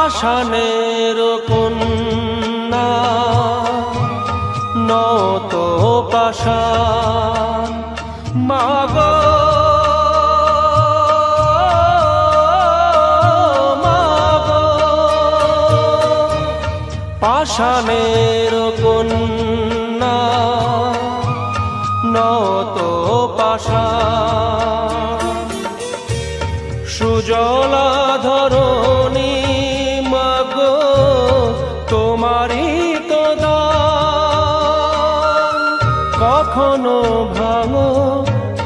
পাষাণের কন্যা নত পাষাণ। মাগ। পাষাণের কন্যা নত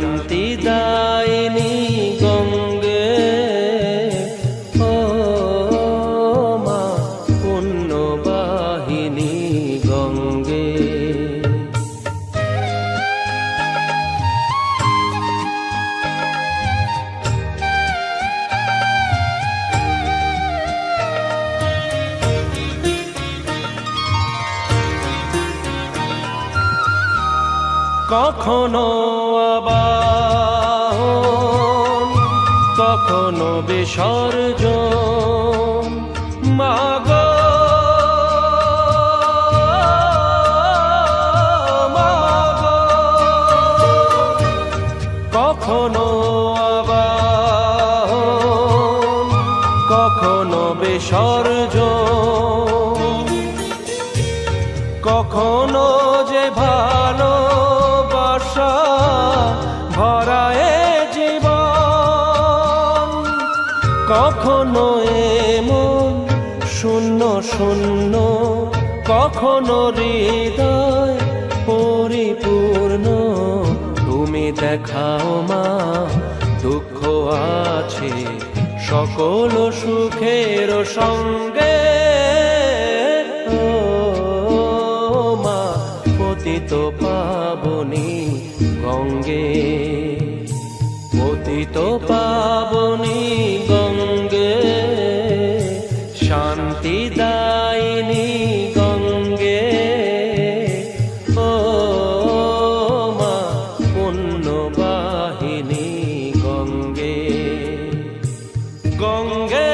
शान्तिदा কখনো আবাহন কখনো বিসর্জন। কখনো কখনো বিসর্জন কখনো যে ভালোবাসা কখনো এমন শূন্য শূন্য, কখনো হৃদয় পরিপূর্ণ। তুমি দেখাও মা, দুঃখ আছে সকল সুখের সঙ্গে। মা, পতিত পাবনি গঙ্গে, পতিত পাবনি গঙ্গে gonga